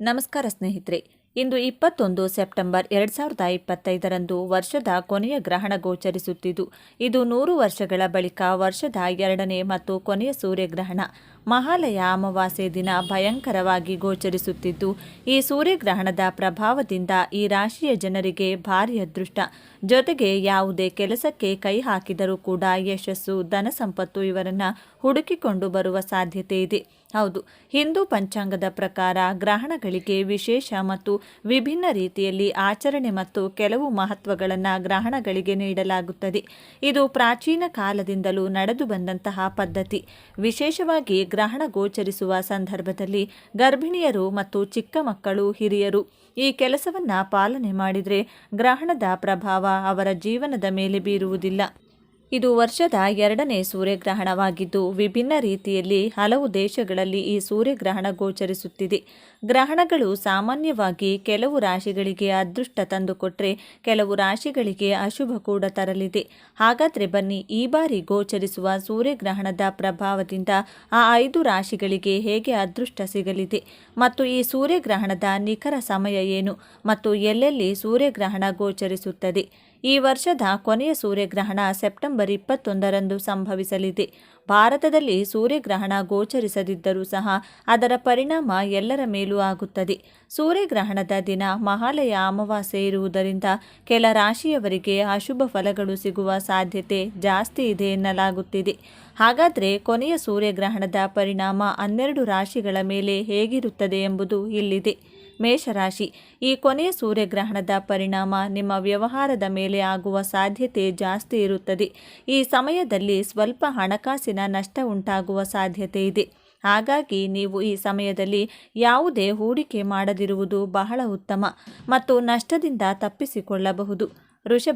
ನಮಸ್ಕಾರ ಸ್ನೇಹಿತರೆ. ಇಂದು ಇಪ್ಪತ್ತೊಂದು ಸೆಪ್ಟೆಂಬರ್ ಎರಡು ಸಾವಿರದ ಇಪ್ಪತ್ತೈದರಂದು ವರ್ಷದ ಕೊನೆಯ ಗ್ರಹಣ ಗೋಚರಿಸುತ್ತಿದ್ದು, ಇದು ನೂರು ವರ್ಷಗಳ ಬಳಿಕ ವರ್ಷದ ಎರಡನೇ ಮತ್ತು ಕೊನೆಯ ಸೂರ್ಯಗ್ರಹಣ. ಮಹಾಲಯ ಅಮಾವಾಸ್ಯೆ ದಿನ ಭಯಂಕರವಾಗಿ ಗೋಚರಿಸುತ್ತಿದ್ದು, ಈ ಸೂರ್ಯಗ್ರಹಣದ ಪ್ರಭಾವದಿಂದ ಈ ರಾಶಿಯ ಜನರಿಗೆ ಭಾರಿ ಅದೃಷ್ಟ. ಜೊತೆಗೆ ಯಾವುದೇ ಕೆಲಸಕ್ಕೆ ಕೈ ಹಾಕಿದರೂ ಕೂಡ ಯಶಸ್ಸು, ಧನ ಸಂಪತ್ತು ಇವರನ್ನ ಹುಡುಕಿಕೊಂಡು ಬರುವ ಸಾಧ್ಯತೆ ಇದೆ. ಹೌದು, ಹಿಂದೂ ಪಂಚಾಂಗದ ಪ್ರಕಾರ ಗ್ರಹಣಗಳಿಗೆ ವಿಶೇಷ ಮತ್ತು ವಿಭಿನ್ನ ರೀತಿಯಲ್ಲಿ ಆಚರಣೆ ಮತ್ತು ಕೆಲವು ಮಹತ್ವಗಳನ್ನು ಗ್ರಹಣಗಳಿಗೆ ನೀಡಲಾಗುತ್ತದೆ. ಇದು ಪ್ರಾಚೀನ ಕಾಲದಿಂದಲೂ ನಡೆದು ಬಂದಂತಹ ಪದ್ಧತಿ. ವಿಶೇಷವಾಗಿ ಗ್ರಹಣ ಗೋಚರಿಸುವ ಸಂದರ್ಭದಲ್ಲಿ ಗರ್ಭಿಣಿಯರು ಮತ್ತು ಚಿಕ್ಕ ಮಕ್ಕಳು ಹಿರಿಯರು ಈ ಕೆಲಸವನ್ನ ಪಾಲನೆ ಮಾಡಿದರೆ ಗ್ರಹಣದ ಪ್ರಭಾವ ಅವರ ಜೀವನದ ಮೇಲೆ ಬೀರುವುದಿಲ್ಲ. ಇದು ವರ್ಷದ ಎರಡನೇ ಸೂರ್ಯಗ್ರಹಣವಾಗಿದ್ದು, ವಿಭಿನ್ನ ರೀತಿಯಲ್ಲಿ ಹಲವು ದೇಶಗಳಲ್ಲಿ ಈ ಸೂರ್ಯಗ್ರಹಣ ಗೋಚರಿಸುತ್ತಿದೆ. ಗ್ರಹಣಗಳು ಸಾಮಾನ್ಯವಾಗಿ ಕೆಲವು ರಾಶಿಗಳಿಗೆ ಅದೃಷ್ಟ ತಂದುಕೊಟ್ರೆ, ಕೆಲವು ರಾಶಿಗಳಿಗೆ ಅಶುಭ ಕೂಡ ತರಲಿದೆ. ಹಾಗಾದರೆ ಬನ್ನಿ, ಈ ಬಾರಿ ಗೋಚರಿಸುವ ಸೂರ್ಯಗ್ರಹಣದ ಪ್ರಭಾವದಿಂದ ಆ ಐದು ರಾಶಿಗಳಿಗೆ ಹೇಗೆ ಅದೃಷ್ಟ ಸಿಗಲಿದೆ? ಮತ್ತು ಈ ಸೂರ್ಯಗ್ರಹಣದ ನಿಖರ ಸಮಯ ಏನು? ಮತ್ತು ಎಲ್ಲೆಲ್ಲಿ ಸೂರ್ಯಗ್ರಹಣ ಗೋಚರಿಸುತ್ತದೆ? ಈ ವರ್ಷದ ಕೊನೆಯ ಸೂರ್ಯಗ್ರಹಣ ಸೆಪ್ಟೆಂಬರ್ ಇಪ್ಪತ್ತೊಂದರಂದು ಸಂಭವಿಸಲಿದೆ. ಭಾರತದಲ್ಲಿ ಸೂರ್ಯಗ್ರಹಣ ಗೋಚರಿಸದಿದ್ದರೂ ಸಹ ಅದರ ಪರಿಣಾಮ ಎಲ್ಲರ ಮೇಲೂ ಆಗುತ್ತದೆ. ಸೂರ್ಯಗ್ರಹಣದ ದಿನ ಮಹಾಲಯ ಅಮಾವಾಸ್ಯೆ ಇರುವುದರಿಂದ ಕೆಲ ರಾಶಿಯವರಿಗೆ ಅಶುಭ ಫಲಗಳು ಸಿಗುವ ಸಾಧ್ಯತೆ ಜಾಸ್ತಿ ಇದೆ ಎನ್ನಲಾಗುತ್ತಿದೆ. ಹಾಗಾದರೆ ಕೊನೆಯ ಸೂರ್ಯಗ್ರಹಣದ ಪರಿಣಾಮ ಹನ್ನೆರಡು ರಾಶಿಗಳ ಮೇಲೆ ಹೇಗಿರುತ್ತದೆ ಎಂಬುದು ಇಲ್ಲಿದೆ. ಮೇಷರಾಶಿ, ಈ ಕೊನೆಯ ಸೂರ್ಯಗ್ರಹಣದ ಪರಿಣಾಮ ನಿಮ್ಮ ವ್ಯವಹಾರದ ಮೇಲೆ ಆಗುವ ಸಾಧ್ಯತೆ ಜಾಸ್ತಿ ಇರುತ್ತದೆ. ಈ ಸಮಯದಲ್ಲಿ ಸ್ವಲ್ಪ ಹಣಕಾಸಿನ ನಷ್ಟ ಉಂಟಾಗುವ ಸಾಧ್ಯತೆ ಇದೆ. ಹಾಗಾಗಿ ನೀವು ಈ ಸಮಯದಲ್ಲಿ ಯಾವುದೇ ಹೂಡಿಕೆ ಮಾಡದಿರುವುದು ಬಹಳ ಉತ್ತಮ ಮತ್ತು ನಷ್ಟದಿಂದ ತಪ್ಪಿಸಿಕೊಳ್ಳಬಹುದು.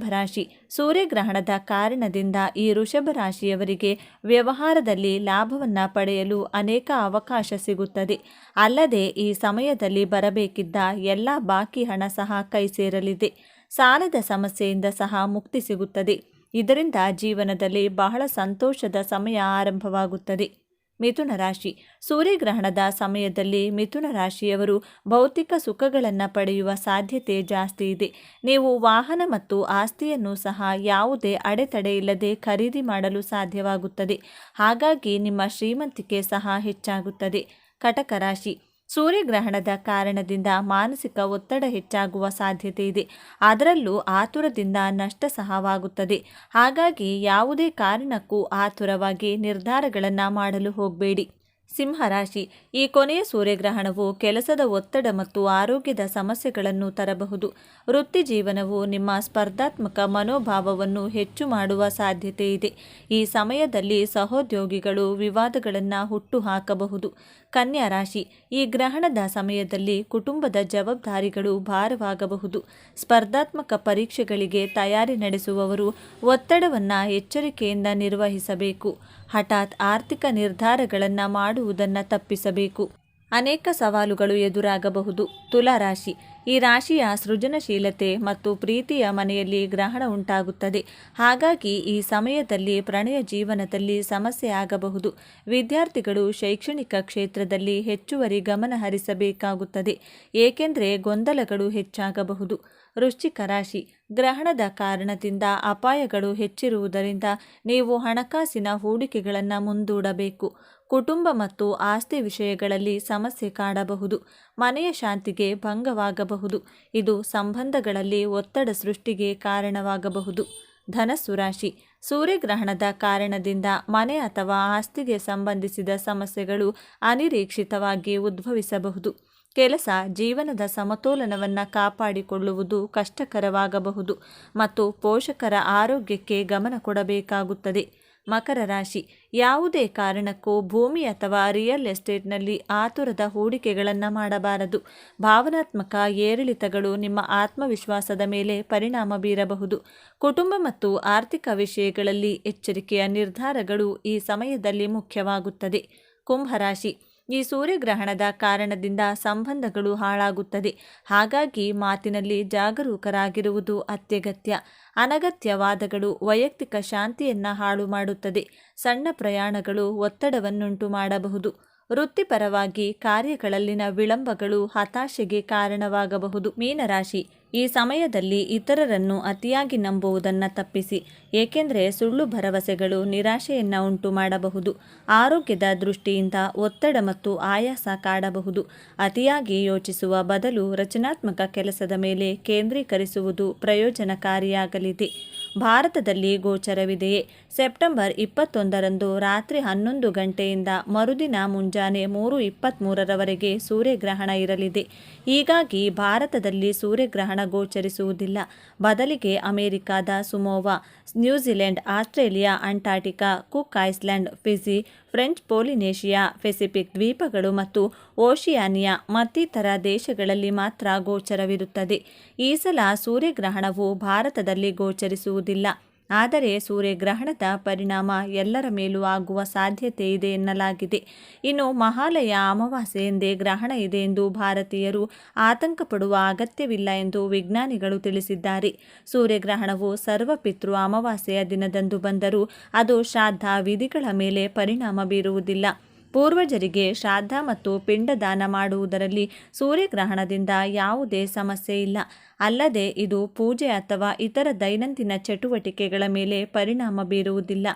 ರಾಶಿ. ಸೂರ್ಯಗ್ರಹಣದ ಕಾರಣದಿಂದ ಈ ರಾಶಿಯವರಿಗೆ ವ್ಯವಹಾರದಲ್ಲಿ ಲಾಭವನ್ನು ಪಡೆಯಲು ಅನೇಕ ಅವಕಾಶ ಸಿಗುತ್ತದೆ. ಅಲ್ಲದೆ ಈ ಸಮಯದಲ್ಲಿ ಬರಬೇಕಿದ್ದ ಎಲ್ಲ ಬಾಕಿ ಹಣ ಸಹ ಕೈ ಸೇರಲಿದೆ ಸಾಲದ ಸಮಸ್ಯೆಯಿಂದ ಸಹ ಮುಕ್ತಿ ಸಿಗುತ್ತದೆ. ಇದರಿಂದ ಜೀವನದಲ್ಲಿ ಬಹಳ ಸಂತೋಷದ ಸಮಯ ಆರಂಭವಾಗುತ್ತದೆ. ಮಿಥುನ ರಾಶಿ. ಸೂರ್ಯಗ್ರಹಣದ ಸಮಯದಲ್ಲಿ ಮಿಥುನ ರಾಶಿಯವರು ಭೌತಿಕ ಸುಖಗಳನ್ನು ಪಡೆಯುವ ಸಾಧ್ಯತೆ ಜಾಸ್ತಿ ಇದೆ. ನೀವು ವಾಹನ ಮತ್ತು ಆಸ್ತಿಯನ್ನು ಸಹ ಯಾವುದೇ ಅಡೆತಡೆ ಇಲ್ಲದೆ ಖರೀದಿ ಮಾಡಲು ಸಾಧ್ಯವಾಗುತ್ತದೆ. ಹಾಗಾಗಿ ನಿಮ್ಮ ಶ್ರೀಮಂತಿಕೆ ಸಹ ಹೆಚ್ಚಾಗುತ್ತದೆ. ಕಟಕ ರಾಶಿ. ಸೂರ್ಯಗ್ರಹಣದ ಕಾರಣದಿಂದ ಮಾನಸಿಕ ಒತ್ತಡ ಹೆಚ್ಚಾಗುವ ಸಾಧ್ಯತೆ ಇದೆ. ಅದರಲ್ಲೂ ಆತುರದಿಂದ ನಷ್ಟ ಸಹವಾಗುತ್ತದೆ. ಹಾಗಾಗಿ ಯಾವುದೇ ಕಾರಣಕ್ಕೂ ಆತುರವಾಗಿ ನಿರ್ಧಾರಗಳನ್ನು ಮಾಡಲು ಹೋಗಬೇಡಿ. ಸಿಂಹರಾಶಿ ಈ ಕೊನೆಯ ಸೂರ್ಯಗ್ರಹಣವು ಕೆಲಸದ ಒತ್ತಡ ಮತ್ತು ಆರೋಗ್ಯದ ಸಮಸ್ಯೆಗಳನ್ನು ತರಬಹುದು. ವೃತ್ತಿ ಜೀವನವು ನಿಮ್ಮ ಸ್ಪರ್ಧಾತ್ಮಕ ಮನೋಭಾವವನ್ನು ಹೆಚ್ಚು ಮಾಡುವ ಸಾಧ್ಯತೆ ಇದೆ. ಈ ಸಮಯದಲ್ಲಿ ಸಹೋದ್ಯೋಗಿಗಳು ವಿವಾದಗಳನ್ನು ಹುಟ್ಟುಹಾಕಬಹುದು ಕನ್ಯಾ ರಾಶಿ. ಈ ಗ್ರಹಣದ ಸಮಯದಲ್ಲಿ ಕುಟುಂಬದ ಜವಾಬ್ದಾರಿಗಳು ಭಾರವಾಗಬಹುದು. ಸ್ಪರ್ಧಾತ್ಮಕ ಪರೀಕ್ಷೆಗಳಿಗೆ ತಯಾರಿ ನಡೆಸುವವರು ಒತ್ತಡವನ್ನು ಎಚ್ಚರಿಕೆಯಿಂದ ನಿರ್ವಹಿಸಬೇಕು. ಹಠಾತ್ ಆರ್ಥಿಕ ನಿರ್ಧಾರಗಳನ್ನು ಮಾಡುವುದನ್ನು ತಪ್ಪಿಸಬೇಕು. ಅನೇಕ ಸವಾಲುಗಳು ಎದುರಾಗಬಹುದು. ತುಲಾರಾಶಿ ಈ ರಾಶಿಯ ಸೃಜನಶೀಲತೆ ಮತ್ತು ಪ್ರೀತಿಯ ಮನೆಯಲ್ಲಿ ಗ್ರಹಣ ಉಂಟಾಗುತ್ತದೆ. ಹಾಗಾಗಿ ಈ ಸಮಯದಲ್ಲಿ ಪ್ರಣಯ ಜೀವನದಲ್ಲಿ ಸಮಸ್ಯೆ ಆಗಬಹುದು. ವಿದ್ಯಾರ್ಥಿಗಳು ಶೈಕ್ಷಣಿಕ ಕ್ಷೇತ್ರದಲ್ಲಿ ಹೆಚ್ಚುವರಿ ಗಮನ ಹರಿಸಬೇಕಾಗುತ್ತದೆ. ಏಕೆಂದರೆ ಗೊಂದಲಗಳು ಹೆಚ್ಚಾಗಬಹುದು. ವೃಶ್ಚಿಕ ರಾಶಿ. ಗ್ರಹಣದ ಕಾರಣದಿಂದ ಅಪಾಯಗಳು ಹೆಚ್ಚಿರುವುದರಿಂದ ನೀವು ಹಣಕಾಸಿನ ಹೂಡಿಕೆಗಳನ್ನು ಮುಂದೂಡಬೇಕು. ಕುಟುಂಬ ಮತ್ತು ಆಸ್ತಿ ವಿಷಯಗಳಲ್ಲಿ ಸಮಸ್ಯೆ ಕಾಡಬಹುದು, ಮನೆಯ ಶಾಂತಿಗೆ ಭಂಗವಾಗಬಹುದು, ಇದು ಸಂಬಂಧಗಳಲ್ಲಿ ಒತ್ತಡ ಸೃಷ್ಟಿಗೆ ಕಾರಣವಾಗಬಹುದು. ಧನಸ್ಸು ರಾಶಿ, ಸೂರ್ಯಗ್ರಹಣದ ಕಾರಣದಿಂದ ಮನೆ ಅಥವಾ ಆಸ್ತಿಗೆ ಸಂಬಂಧಿಸಿದ ಸಮಸ್ಯೆಗಳು ಅನಿರೀಕ್ಷಿತವಾಗಿ ಉದ್ಭವಿಸಬಹುದು. ಕೆಲಸ, ಜೀವನದ ಸಮತೋಲನವನ್ನು ಕಾಪಾಡಿಕೊಳ್ಳುವುದು ಕಷ್ಟಕರವಾಗಬಹುದು ಮತ್ತು ಪೋಷಕರ ಆರೋಗ್ಯಕ್ಕೆ ಗಮನ ಕೊಡಬೇಕಾಗುತ್ತದೆ. ಮಕರ ರಾಶಿ. ಯಾವುದೇ ಕಾರಣಕ್ಕೂ ಭೂಮಿ ಅಥವಾ ರಿಯಲ್ ಎಸ್ಟೇಟ್ನಲ್ಲಿ ಆತುರದ ಹೂಡಿಕೆಗಳನ್ನು ಮಾಡಬಾರದು. ಭಾವನಾತ್ಮಕ ಏರಿಳಿತಗಳು ನಿಮ್ಮ ಆತ್ಮವಿಶ್ವಾಸದ ಮೇಲೆ ಪರಿಣಾಮ ಬೀರಬಹುದು. ಕುಟುಂಬ ಮತ್ತು ಆರ್ಥಿಕ ವಿಷಯಗಳಲ್ಲಿ ಎಚ್ಚರಿಕೆಯ ನಿರ್ಧಾರಗಳು ಈ ಸಮಯದಲ್ಲಿ ಮುಖ್ಯವಾಗುತ್ತದೆ. ಕುಂಭರಾಶಿ ಈ ಸೂರ್ಯಗ್ರಹಣದ ಕಾರಣದಿಂದ ಸಂಬಂಧಗಳು ಹಾಳಾಗುತ್ತದೆ. ಹಾಗಾಗಿ ಮಾತಿನಲ್ಲಿ ಜಾಗರೂಕರಾಗಿರುವುದು ಅತ್ಯಗತ್ಯ. ಅನಗತ್ಯ ವಾದಗಳು ವೈಯಕ್ತಿಕ ಶಾಂತಿಯನ್ನು ಹಾಳು ಮಾಡುತ್ತದೆ. ಸಣ್ಣ ಪ್ರಯಾಣಗಳು ಒತ್ತಡವನ್ನುಂಟು ಮಾಡಬಹುದು. ವೃತ್ತಿಪರವಾಗಿ ಕಾರ್ಯಗಳಲ್ಲಿನ ವಿಳಂಬಗಳು ಹತಾಶೆಗೆ ಕಾರಣವಾಗಬಹುದು. ಮೀನರಾಶಿ. ಈ ಸಮಯದಲ್ಲಿ ಇತರರನ್ನು ಅತಿಯಾಗಿ ನಂಬುವುದನ್ನು ತಪ್ಪಿಸಿ, ಏಕೆಂದರೆ ಸುಳ್ಳು ಭರವಸೆಗಳು ನಿರಾಶೆಯನ್ನು ಉಂಟು ಮಾಡಬಹುದು ಆರೋಗ್ಯದ ದೃಷ್ಟಿಯಿಂದ ಒತ್ತಡ ಮತ್ತು ಆಯಾಸ ಕಾಡಬಹುದು. ಅತಿಯಾಗಿ ಯೋಚಿಸುವ ಬದಲು ರಚನಾತ್ಮಕ ಕೆಲಸದ ಮೇಲೆ ಕೇಂದ್ರೀಕರಿಸುವುದು ಪ್ರಯೋಜನಕಾರಿಯಾಗಲಿದೆ. ಭಾರತದಲ್ಲಿ ಗೋಚರವಿದೆಯೇ? ಸೆಪ್ಟೆಂಬರ್ ಇಪ್ಪತ್ತೊಂದರಂದು ರಾತ್ರಿ ಹನ್ನೊಂದು ಗಂಟೆಯಿಂದ ಮರುದಿನ ಮುಂಜಾನೆ ಮೂರು ಇಪ್ಪತ್ತ್ಮೂರರವರೆಗೆ ಸೂರ್ಯಗ್ರಹಣ ಇರಲಿದೆ. ಹೀಗಾಗಿ ಭಾರತದಲ್ಲಿ ಸೂರ್ಯಗ್ರಹಣ ಗೋಚರಿಸುವುದಿಲ್ಲ. ಬದಲಿಗೆ ಅಮೆರಿಕಾದ Samoa, New Zealand, Australia, Antarctica, Cook island Fiji, French Polynesia, Pacific ದ್ವೀಪಗಳು ಮತ್ತು ಓಷಿಯಾನಿಯಾ ಮತ್ತಿತರ ದೇಶಗಳಲ್ಲಿ ಮಾತ್ರ ಗೋಚರವಿರುತ್ತದೆ. ಈ ಸಲ ಸೂರ್ಯಗ್ರಹಣವು ಭಾರತದಲ್ಲಿ ಗೋಚರಿಸುವುದಿಲ್ಲ. ಆದರೆ ಸೂರ್ಯಗ್ರಹಣದ ಪರಿಣಾಮ ಎಲ್ಲರ ಮೇಲೂ ಆಗುವ ಸಾಧ್ಯತೆ ಇದೆ ಎನ್ನಲಾಗಿದೆ. ಇನ್ನು ಮಹಾಲಯ ಅಮಾವಾಸ್ಯೆ ಎಂದೇ ಗ್ರಹಣ ಇದೆ ಎಂದು ಭಾರತೀಯರು ಆತಂಕ ಪಡುವ ಅಗತ್ಯವಿಲ್ಲ ಎಂದು ವಿಜ್ಞಾನಿಗಳು ತಿಳಿಸಿದ್ದಾರೆ. ಸೂರ್ಯಗ್ರಹಣವು ಸರ್ವಪಿತೃ ಅಮಾವಾಸ್ಯೆಯ ದಿನದಂದು ಬಂದರೂ ಅದು ಶ್ರಾದ್ದ ವಿಧಿಗಳ ಮೇಲೆ ಪರಿಣಾಮ ಬೀರುವುದಿಲ್ಲ. ಪೂರ್ವಜರಿಗೆ ಶ್ರಾದ್ದ ಮತ್ತು ಪಿಂಡದಾನ ಮಾಡುವುದರಲ್ಲಿ ಸೂರ್ಯಗ್ರಹಣದಿಂದ ಯಾವುದೇ ಸಮಸ್ಯೆ ಇಲ್ಲ. ಅಲ್ಲದೆ ಇದು ಪೂಜೆ ಅಥವಾ ಇತರ ದೈನಂದಿನ ಚಟುವಟಿಕೆಗಳ ಮೇಲೆ ಪರಿಣಾಮ ಬೀರುವುದಿಲ್ಲ.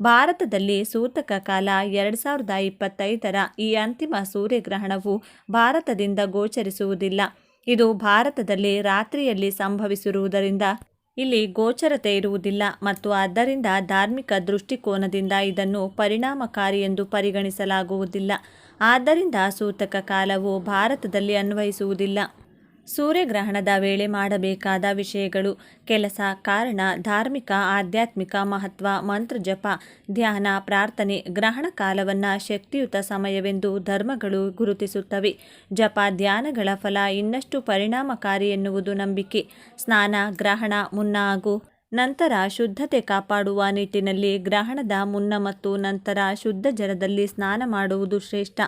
ಭಾರತದಲ್ಲಿ ಸೂತಕ ಕಾಲ ಎರಡು ಸಾವಿರದ ಇಪ್ಪತ್ತೈದರ ಈ ಅಂತಿಮ ಸೂರ್ಯಗ್ರಹಣವು ಭಾರತದಿಂದ ಗೋಚರಿಸುವುದಿಲ್ಲ. ಇದು ಭಾರತದಲ್ಲಿ ರಾತ್ರಿಯಲ್ಲಿ ಸಂಭವಿಸಿರುವುದರಿಂದ ಇಲ್ಲಿ ಗೋಚರತೆ ಇರುವುದಿಲ್ಲ ಮತ್ತು ಆದ್ದರಿಂದ ಧಾರ್ಮಿಕ ದೃಷ್ಟಿಕೋನದಿಂದ ಇದನ್ನು ಪರಿಣಾಮಕಾರಿ ಎಂದು ಪರಿಗಣಿಸಲಾಗುವುದಿಲ್ಲ. ಆದ್ದರಿಂದ ಸೂತಕ ಕಾಲವು ಭಾರತದಲ್ಲಿ ಅನ್ವಯಿಸುವುದಿಲ್ಲ. ಸೂರ್ಯಗ್ರಹಣದ ವೇಳೆ ಮಾಡಬೇಕಾದ ವಿಷಯಗಳು ಕೆಲಸ, ಕಾರಣ, ಧಾರ್ಮಿಕ, ಆಧ್ಯಾತ್ಮಿಕ ಮಹತ್ವ, ಮಂತ್ರ ಜಪ, ಧ್ಯಾನ, ಪ್ರಾರ್ಥನೆ, ಗ್ರಹಣ ಕಾಲವನ್ನು ಶಕ್ತಿಯುತ ಸಮಯವೆಂದು ಧರ್ಮಗಳು ಗುರುತಿಸುತ್ತವೆ. ಜಪ ಧ್ಯಾನಗಳ ಫಲ ಇನ್ನಷ್ಟು ಪರಿಣಾಮಕಾರಿ ಎನ್ನುವುದು ನಂಬಿಕೆ. ಸ್ನಾನ, ಗ್ರಹಣ ಮುನ್ನ ಹಾಗೂ ನಂತರ ಶುದ್ಧತೆ ಕಾಪಾಡುವ ನಿಟ್ಟಿನಲ್ಲಿ ಗ್ರಹಣದ ಮುನ್ನ ಮತ್ತು ನಂತರ ಶುದ್ಧ ಜಲದಲ್ಲಿ ಸ್ನಾನ ಮಾಡುವುದು ಶ್ರೇಷ್ಠ.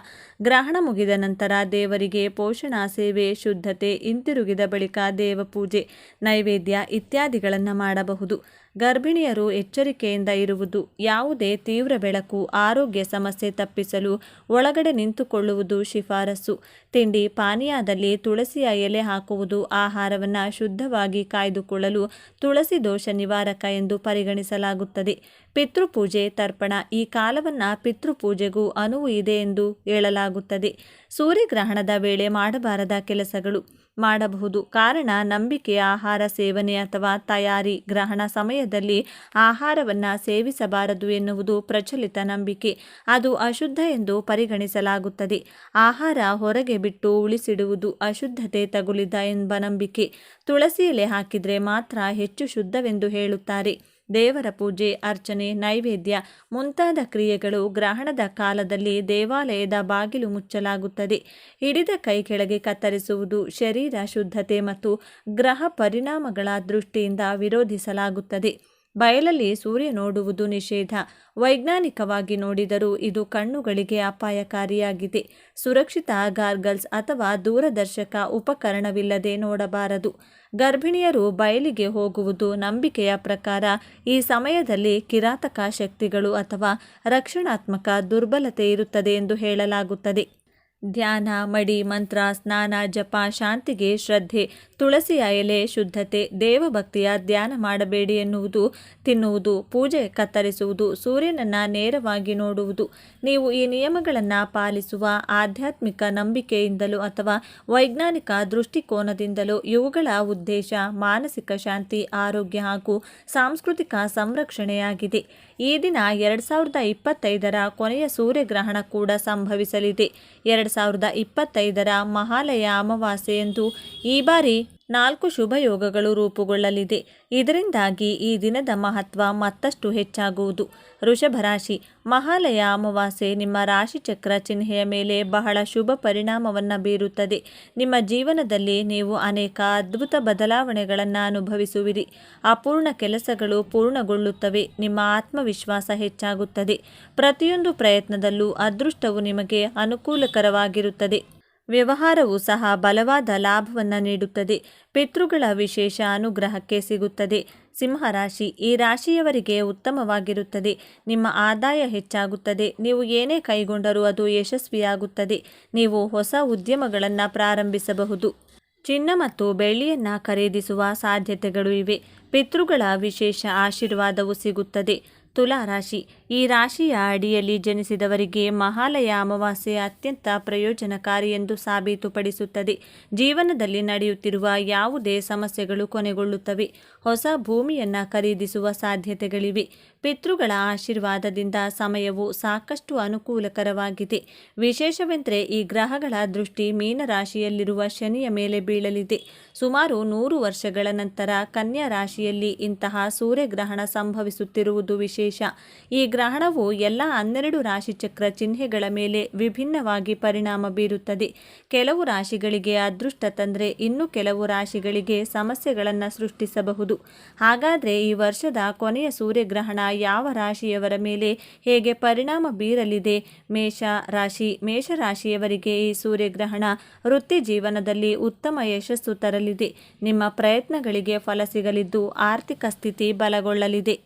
ಗ್ರಹಣ ಮುಗಿದ ನಂತರ ದೇವರಿಗೆ ಪೋಷಣಾ ಸೇವೆ, ಶುದ್ಧತೆ ಹಿಂತಿರುಗಿದ ಬಳಿಕ ದೇವಪೂಜೆ, ನೈವೇದ್ಯ ಇತ್ಯಾದಿಗಳನ್ನು ಮಾಡಬಹುದು. ಗರ್ಭಿಣಿಯರು ಎಚ್ಚರಿಕೆಯಿಂದ ಇರುವುದು ಯಾವುದೇ ತೀವ್ರ ಬೆಳಕು, ಆರೋಗ್ಯ ಸಮಸ್ಯೆ ತಪ್ಪಿಸಲು ಒಳಗಡೆ ನಿಂತುಕೊಳ್ಳುವುದು ಶಿಫಾರಸು. ತಿಂಡಿ ಪಾನೀಯದಲ್ಲಿ ತುಳಸಿಯ ಎಲೆ ಹಾಕುವುದು, ಆಹಾರವನ್ನು ಶುದ್ಧವಾಗಿ ಕಾಯ್ದುಕೊಳ್ಳಲು ತುಳಸಿ ದೋಷ ನಿವಾರಕ ಎಂದು ಪರಿಗಣಿಸಲಾಗುತ್ತದೆ. ಪಿತೃಪೂಜೆ ತರ್ಪಣ, ಈ ಕಾಲವನ್ನು ಪಿತೃಪೂಜೆಗೂ ಅನುವು ಇದೆ ಎಂದು ಹೇಳಲಾಗುತ್ತದೆ. ಸೂರ್ಯಗ್ರಹಣದ ವೇಳೆ ಮಾಡಬಾರದ ಕೆಲಸಗಳು. ಮಾಡಬಹುದು. ಕಾರಣ, ನಂಬಿಕೆ, ಆಹಾರ ಸೇವನೆ ಅಥವಾ ತಯಾರಿ, ಗ್ರಹಣ ಸಮಯದಲ್ಲಿ ಆಹಾರವನ್ನು ಸೇವಿಸಬಾರದು ಎನ್ನುವುದು ಪ್ರಚಲಿತ ನಂಬಿಕೆ. ಅದು ಅಶುದ್ಧ ಎಂದು ಪರಿಗಣಿಸಲಾಗುತ್ತದೆ. ಆಹಾರ ಹೊರಗೆ ಬಿಟ್ಟು ಉಳಿಸಿಡುವುದು ಅಶುದ್ಧತೆ ತಗುಲಿದ ಎಂಬ ನಂಬಿಕೆ. ತುಳಸಿ ಎಲೆ ಹಾಕಿದರೆ ಮಾತ್ರ ಹೆಚ್ಚು ಶುದ್ಧವೆಂದು ಹೇಳುತ್ತಾರೆ. ದೇವರ ಪೂಜೆ, ಅರ್ಚನೆ, ನೈವೇದ್ಯ ಮುಂತಾದ ಕ್ರಿಯೆಗಳು ಗ್ರಹಣದ ಕಾಲದಲ್ಲಿ ದೇವಾಲಯದ ಬಾಗಿಲು ಮುಚ್ಚಲಾಗುತ್ತದೆ. ಹಿಡಿದ ಕೈ ಕೆಳಗೆ ಕತ್ತರಿಸುವುದು ಶರೀರ ಶುದ್ಧತೆ ಮತ್ತು ಗ್ರಹ ಪರಿಣಾಮಗಳ ದೃಷ್ಟಿಯಿಂದ ವಿರೋಧಿಸಲಾಗುತ್ತದೆ. ಬಯಲಲ್ಲಿ ಸೂರ್ಯ ನೋಡುವುದು ನಿಷೇಧ. ವೈಜ್ಞಾನಿಕವಾಗಿ ನೋಡಿದರೂ ಇದು ಕಣ್ಣುಗಳಿಗೆ ಅಪಾಯಕಾರಿಯಾಗಿದೆ. ಸುರಕ್ಷಿತ ಗಾರ್ಗಲ್ಸ್ ಅಥವಾ ದೂರದರ್ಶಕ ಉಪಕರಣವಿಲ್ಲದೆ ನೋಡಬಾರದು. ಗರ್ಭಿಣಿಯರು ಬಯಲಿಗೆ ಹೋಗುವುದು ನಂಬಿಕೆಯ ಪ್ರಕಾರ ಈ ಸಮಯದಲ್ಲಿ ಕಿರಾತಕ ಶಕ್ತಿಗಳು ಅಥವಾ ರಕ್ಷಣಾತ್ಮಕ ದುರ್ಬಲತೆ ಇರುತ್ತದೆ ಎಂದು ಹೇಳಲಾಗುತ್ತದೆ. ಧ್ಯಾನ, ಮಡಿ, ಮಂತ್ರ, ಸ್ನಾನ, ಜಪ, ಶಾಂತಿಗೆ ಶ್ರದ್ಧೆ ತುಳಸಿಯ ಎಲೆ ಶುದ್ಧತೆ, ದೇವಭಕ್ತಿಯ ಧ್ಯಾನ ಮಾಡಬೇಡಿ ಎನ್ನುವುದು, ತಿನ್ನುವುದು, ಪೂಜೆ ಕತ್ತರಿಸುವುದು, ಸೂರ್ಯನನ್ನು ನೇರವಾಗಿ ನೋಡುವುದು. ನೀವು ಈ ನಿಯಮಗಳನ್ನು ಪಾಲಿಸುವ ಆಧ್ಯಾತ್ಮಿಕ ನಂಬಿಕೆಯಿಂದಲೂ ಅಥವಾ ವೈಜ್ಞಾನಿಕ ದೃಷ್ಟಿಕೋನದಿಂದಲೂ ಇವುಗಳ ಉದ್ದೇಶ ಮಾನಸಿಕ ಶಾಂತಿ, ಆರೋಗ್ಯ ಹಾಗೂ ಸಾಂಸ್ಕೃತಿಕ ಸಂರಕ್ಷಣೆಯಾಗಿದೆ. ಈ ದಿನ ಎರಡು ಸಾವಿರದ ಇಪ್ಪತ್ತೈದರ ಕೊನೆಯ ಸೂರ್ಯಗ್ರಹಣ ಕೂಡ ಸಂಭವಿಸಲಿದೆ. ಎರಡು ಸಾವಿರದ ಇಪ್ಪತ್ತೈದರ ಮಹಾಲಯ ಅಮಾವಾಸ್ಯೆಯಂದು ಈ ಬಾರಿ ನಾಲ್ಕು ಶುಭ ಯೋಗಗಳು ರೂಪುಗೊಳ್ಳಲಿದೆ. ಇದರಿಂದಾಗಿ ಈ ದಿನದ ಮಹತ್ವ ಮತ್ತಷ್ಟು ಹೆಚ್ಚಾಗುವುದು. ವೃಷಭರಾಶಿ ಮಹಾಲಯ ಅಮಾವಾಸ್ಯೆ ನಿಮ್ಮ ರಾಶಿಚಕ್ರ ಚಿಹ್ನೆಯ ಮೇಲೆ ಬಹಳ ಶುಭ ಪರಿಣಾಮವನ್ನು ಬೀರುತ್ತದೆ. ನಿಮ್ಮ ಜೀವನದಲ್ಲಿ ನೀವು ಅನೇಕ ಅದ್ಭುತ ಬದಲಾವಣೆಗಳನ್ನು ಅನುಭವಿಸುವಿರಿ. ಅಪೂರ್ಣ ಕೆಲಸಗಳು ಪೂರ್ಣಗೊಳ್ಳುತ್ತವೆ. ನಿಮ್ಮ ಆತ್ಮವಿಶ್ವಾಸ ಹೆಚ್ಚಾಗುತ್ತದೆ. ಪ್ರತಿಯೊಂದು ಪ್ರಯತ್ನದಲ್ಲೂ ಅದೃಷ್ಟವು ನಿಮಗೆ ಅನುಕೂಲಕರವಾಗಿರುತ್ತದೆ. ವ್ಯವಹಾರವು ಸಹ ಬಲವಾದ ಲಾಭವನ್ನು ನೀಡುತ್ತದೆ. ಪಿತೃಗಳ ವಿಶೇಷ ಅನುಗ್ರಹಕ್ಕೆ ಸಿಗುತ್ತದೆ. ಸಿಂಹರಾಶಿ ಈ ರಾಶಿಯವರಿಗೆ ಉತ್ತಮವಾಗಿರುತ್ತದೆ. ನಿಮ್ಮ ಆದಾಯ ಹೆಚ್ಚಾಗುತ್ತದೆ. ನೀವು ಏನೇ ಕೈಗೊಂಡರೂ ಅದು ಯಶಸ್ವಿಯಾಗುತ್ತದೆ. ನೀವು ಹೊಸ ಉದ್ಯಮಗಳನ್ನು ಪ್ರಾರಂಭಿಸಬಹುದು. ಚಿನ್ನ ಮತ್ತು ಬೆಳ್ಳಿಯನ್ನು ಖರೀದಿಸುವ ಸಾಧ್ಯತೆಗಳು ಇವೆ. ಪಿತೃಗಳ ವಿಶೇಷ ಆಶೀರ್ವಾದವು ಸಿಗುತ್ತದೆ. ತುಲಾ ರಾಶಿ. ಈ ರಾಶಿಯ ಅಡಿಯಲ್ಲಿ ಜನಿಸಿದವರಿಗೆ ಮಹಾಲಯ ಅಮಾವಾಸ್ಯೆ ಅತ್ಯಂತ ಪ್ರಯೋಜನಕಾರಿ ಎಂದು ಸಾಬೀತುಪಡಿಸುತ್ತದೆ. ಜೀವನದಲ್ಲಿ ನಡೆಯುತ್ತಿರುವ ಯಾವುದೇ ಸಮಸ್ಯೆಗಳು ಕೊನೆಗೊಳ್ಳುತ್ತವೆ. ಹೊಸ ಭೂಮಿಯನ್ನು ಖರೀದಿಸುವ ಸಾಧ್ಯತೆಗಳಿವೆ. ಪಿತೃಗಳ ಆಶೀರ್ವಾದದಿಂದ ಸಮಯವು ಸಾಕಷ್ಟು ಅನುಕೂಲಕರವಾಗಿದೆ. ವಿಶೇಷವೆಂದರೆ ಈ ಗ್ರಹಗಳ ದೃಷ್ಟಿ ಮೀನರಾಶಿಯಲ್ಲಿರುವ ಶನಿಯ ಮೇಲೆ ಬೀಳಲಿದೆ. ಸುಮಾರು ನೂರು ವರ್ಷಗಳ ನಂತರ ಕನ್ಯಾ ರಾಶಿಯಲ್ಲಿ ಇಂತಹ ಸೂರ್ಯಗ್ರಹಣ ಸಂಭವಿಸುತ್ತಿರುವುದು ವಿಶೇಷ. ಈ ಗ್ರಹಣವು ಎಲ್ಲ ಹನ್ನೆರಡು ರಾಶಿಚಕ್ರ ಚಿಹ್ನೆಗಳ ಮೇಲೆ ವಿಭಿನ್ನವಾಗಿ ಪರಿಣಾಮ ಬೀರುತ್ತದೆ. ಕೆಲವು ರಾಶಿಗಳಿಗೆ ಅದೃಷ್ಟ ತಂದರೆ ಇನ್ನು ಕೆಲವು ರಾಶಿಗಳಿಗೆ ಸಮಸ್ಯೆಗಳನ್ನು ಸೃಷ್ಟಿಸಬಹುದು. ಹಾಗಾದರೆ ಈ ವರ್ಷದ ಕೊನೆಯ ಸೂರ್ಯಗ್ರಹಣ ಯಾವ ರಾಶಿಯವರ ಮೇಲೆ ಹೇಗೆ ಪರಿಣಾಮ ಬೀರಲಿದೆ? ಮೇಷ ರಾಶಿ ಮೇಷರಾಶಿಯವರಿಗೆ ಈ ಸೂರ್ಯಗ್ರಹಣ ವೃತ್ತಿ ಜೀವನದಲ್ಲಿ ಉತ್ತಮ ಯಶಸ್ಸು ತರಲಿದೆ. ನಿಮ್ಮ ಪ್ರಯತ್ನಗಳಿಗೆ ಫಲ ಸಿಗಲಿದ್ದು ಆರ್ಥಿಕ ಸ್ಥಿತಿ ಬಲಗೊಳ್ಳಲಿದೆ.